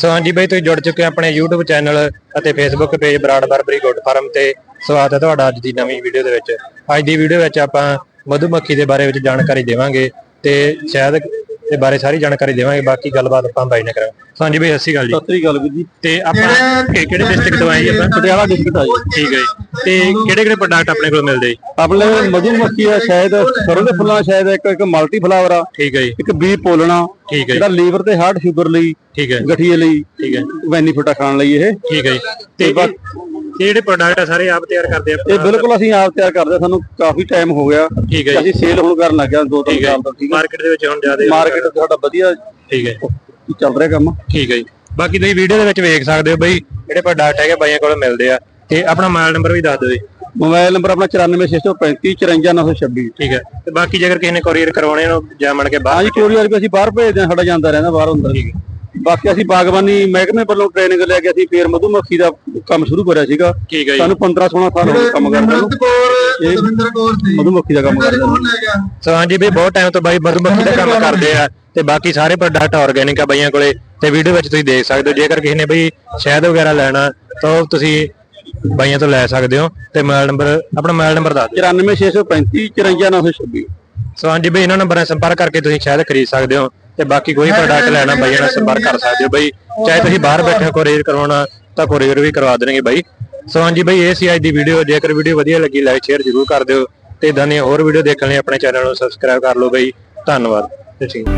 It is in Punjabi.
ਸੋ ਹਾਂਜੀ ਬਾਈ, ਤੁਸੀਂ ਜੁੜ ਚੁੱਕੇ ਆਪਣੇ YouTube ਚੈਨਲ ਅਤੇ Facebook page Brar Barbari goat farm ਤੇ। ਸਵਾਗਤ ਹੈ ਤੁਹਾਡਾ ਅੱਜ ਦੀ ਨਵੀਂ ਵੀਡੀਓ ਦੇ ਵਿੱਚ। ਅੱਜ ਦੀ ਵੀਡੀਓ ਵਿੱਚ ਆਪਾਂ ਮਧੂਮੱਖੀ ਦੇ ਬਾਰੇ ਵਿੱਚ ਜਾਣਕਾਰੀ ਦੇਵਾਂਗੇ ਤੇ ਸ਼ਾਇਦ ਦੇ ਬਾਰੇ ਸਾਰੀ ਜਾਣਕਾਰੀ ਦੇਵਾਂਗੇ ਬਾਕੀ ਗੱਲਬਾਤ ਆਪਾਂ ਬਾਈ ਨਾਲ ਕਰਾਂਗੇ। ਹਾਂਜੀ ਬਾਈ ਸਤਿ ਸ਼੍ਰੀ ਅਕਾਲ ਜੀ। ਸਤਿ ਸ੍ਰੀ ਅਕਾਲ ਵੀਰ ਜੀ। ਤੇ ਆਪਾਂ ਕਿ- ਕਿਹੜੇ ਡਿਸਟ੍ਰਿਕਟ ਤੋਂ ਆਏ ਜੀ ਆਪਾਂ? ਪਟਿਆਲਾ ਡਿਸਟ੍ਰਿਕਟ ਆ ਜੀ। ਠੀਕ ਹੈ ਜੀ। ਤੇ ਕਿਹੜੇ ਕਿਹੜੇ ਪ੍ਰੋਡਕਟ ਆਪਣੇ ਕੋਲ ਮਿਲਦੇ ਜੀ? ਆਪਣੇ ਮਧੂਮੱਖੀ ਆ ਸ਼ਾਇਦ ਸਰੋਂ ਦੇ ਫੁੱਲਾਂ ਸ਼ਾਇਦ ਇੱਕ ਇੱਕ ਮਲਟੀ ਫਲਾਵਰ ਆ। ਠੀਕ ਹੈ ਜੀ। ਇੱਕ ਬੀ ਪੋਲਣਾ ਠੀਕ ਹੈ ਜੀ। ਜਿਹੜਾ ਲੀਵਰ ਤੇ ਹਾਰਟ ਸ਼ੂਗਰ ਲਈ ਠੀਕ ਹੈ ਗਠੀਏ ਲਈ ਠੀਕ ਹੈ। ਬੈਨੀਫਿਟ ਆ ਖਾਣ ਲਈ ਇਹ। ਠੀਕ ਹੈ ਜੀ। ਤੇ ਇਹ ਇਹ ਜਿਹੜੇ ਪ੍ਰੋਡਕਟ ਆ ਸਾਰੇ ਆਪ ਤਿਆਰ ਕਰਦੇ ਇਹ ਆਪਾਂ ਬਿਲਕੁਲ ਅਸੀਂ ਆਪ ਤਿਆਰ ਕਰਦੇ ਹਾਂ, ਸਾਨੂੰ ਕਾਫੀ ਟਾਈਮ ਹੋ ਗਿਆ। ਠੀਕ ਹੈ ਜੀ। ਅਸੀਂ ਸੇਲ ਹੁਣ ਕਰਨ ਲੱਗੇ ਹਾਂ ਦੋ ਤਿੰਨ ਠੀਕ ਹੈ ਸਾਲ ਤੋਂ ਠੀਕ ਹੈ। ਮਾਰਕੀਟ ਦੇ ਵਿੱਚ ਹੁਣ ਜ਼ਿਆਦਾ ਮਾਰਕੀਟ ਸਾਡਾ ਵਧੀਆ ਠੀਕ ਹੈ ਚੱਲ ਰਿਹਾ ਕੰਮ। ਠੀਕ ਹੈ ਜੀ। ਬਾਕੀ ਤੁਸੀਂ ਵੀਡੀਓ ਦੇ ਵਿੱਚ ਵੇਖ ਸਕਦੇ ਹੋ ਬਈ ਜਿਹੜੇ ਪ੍ਰੋਡਕਟ ਹੈਗੇ ਬਾਈਆਂ ਕੋਲ ਮਿਲਦੇ ਆ। ਤੇ ਆਪਣਾ ਮੋਬਾਈਲ ਨੰਬਰ ਵੀ ਦੱਸ ਦਿਓ ਜੀ। ਮੋਬਾਈਲ ਨੰਬਰ ਆਪਣਾ 94635 54926 ਠੀਕ ਹੈ। ਤੇ ਬਾਕੀ ਜੇਕਰ ਕਿਸੇ ਨੇ ਕੋਰੀਅਰ ਕਰਵਾਉਣੇ ਨੂੰ ਜਾਂ ਮੰਨ ਕੇ ਬਾਹਰ ਹਾਂਜੀ ਕੋਰੀਅਰ ਵੀ ਅਸੀਂ ਬਾਹਰ ਭੇਜਦੇ ਹਾਂ ਸਾਡਾ ਜਾਂਦਾ ਰਹਿੰਦਾ ਬਾਹਰ ਅੰਦਰ। ਬਾਕੀ ਅਸੀਂ ਬਾਗਬਾਨੀ ਮਹਿਕਮੇ ਵੱਲੋਂ ਟ੍ਰੇਨਿੰਗ ਲੈ ਕੇ ਅਸੀਂ ਫੇਰ ਮਧੂਮੱਖੀ ਦਾ ਕੰਮ ਸ਼ੁਰੂ ਕਰਿਆ ਸੀਗਾ। ਠੀਕ ਹੈ ਜੀ। ਸਾਨੂੰ 15 16 ਸਾਲ ਹੋ ਗਏ ਕੰਮ ਕਰਦੇ ਨੂੰ। ਇਹ ਮਧੂਮੱਖੀ ਦਾ ਕੰਮ ਕਰਦੇ ਨੂੰ। ਸੋ ਹਾਂਜੀ ਬਈ ਬਹੁਤ ਟਾਈਮ ਤੋਂ ਬਾਈ ਮਧੂਮੱਖੀ ਦਾ ਕੰਮ ਕਰਦੇ ਆ ਤੇ ਬਾਕੀ ਸਾਰੇ ਪ੍ਰੋਡਕਟ ਆਰਗੈਨਿਕ ਆ ਬਾਈਆਂ ਕੋਲੇ ਤੇ ਵੀਡੀਓ ਵਿੱਚ ਤੁਸੀਂ ਦੇਖ ਸਕਦੇ ਹੋ। ਜੇਕਰ ਕਿਸੇ ਨੇ ਬਈ ਸ਼ਹਿਦ ਵਗੈਰਾ ਲੈਣਾ ਤਾਂ ਉਹ ਤੁਸੀਂ ਬਾਈਆਂ ਤੋਂ ਲੈ ਸਕਦੇ ਹੋ ਤੇ ਮੋਬਾਈਲ ਨੰਬਰ ਆਪਣਾ ਮੋਬਾਈਲ ਨੰਬਰ ਦੱਸ ਦਿਓ। 94635 54926 ਸੋ ਹਾਂਜੀ ਬਈ ਇਹਨਾਂ ਨੰਬਰਾਂ 'ਤੇ ਸੰਪਰਕ ਕਰਕੇ ਤੁਸੀਂ ਸ਼ਾਇਦ ਖਰੀਦ ਸਕਦੇ ਹੋ। ਤੇ ਬਾਕੀ ਕੋਈ ਪ੍ਰੋਡਕਟ ਲੈਣਾ ਬਾਈਆਂ ਨਾਲ ਸੰਪਰਕ ਕਰ ਸਕਦੇ ਹੋ ਬਈ। ਚਾਹੇ ਤੁਸੀਂ ਬਾਹਰ ਬੈਠੇ ਹੋ ਕੋਰੀਅਰ ਕਰਵਾਉਣਾ ਤਾਂ ਕੋਰੀਅਰ ਵੀ ਕਰਵਾ ਦੇਣਗੇ ਬਾਈ। ਸੋ ਹਾਂਜੀ ਬਈ ਇਹ ਸੀ ਅੱਜ ਦੀ ਵੀਡੀਓ ਜੇਕਰ ਵੀਡੀਓ ਵਧੀਆ ਲੱਗੀ ਲਾਈਕ ਸ਼ੇਅਰ ਜ਼ਰੂਰ ਕਰ ਦਿਓ। ਤੇ ਇਦਾਂ ਦੀਆਂ ਹੋਰ ਵੀਡੀਓ ਦੇਖਣ ਲਈ ਆਪਣੇ ਚੈਨਲ ਨੂੰ ਸਬਸਕ੍ਰਾਈਬ ਕਰ ਲਓ ਬਈ। ਧੰਨਵਾਦ। ਤੇ ਠੀਕ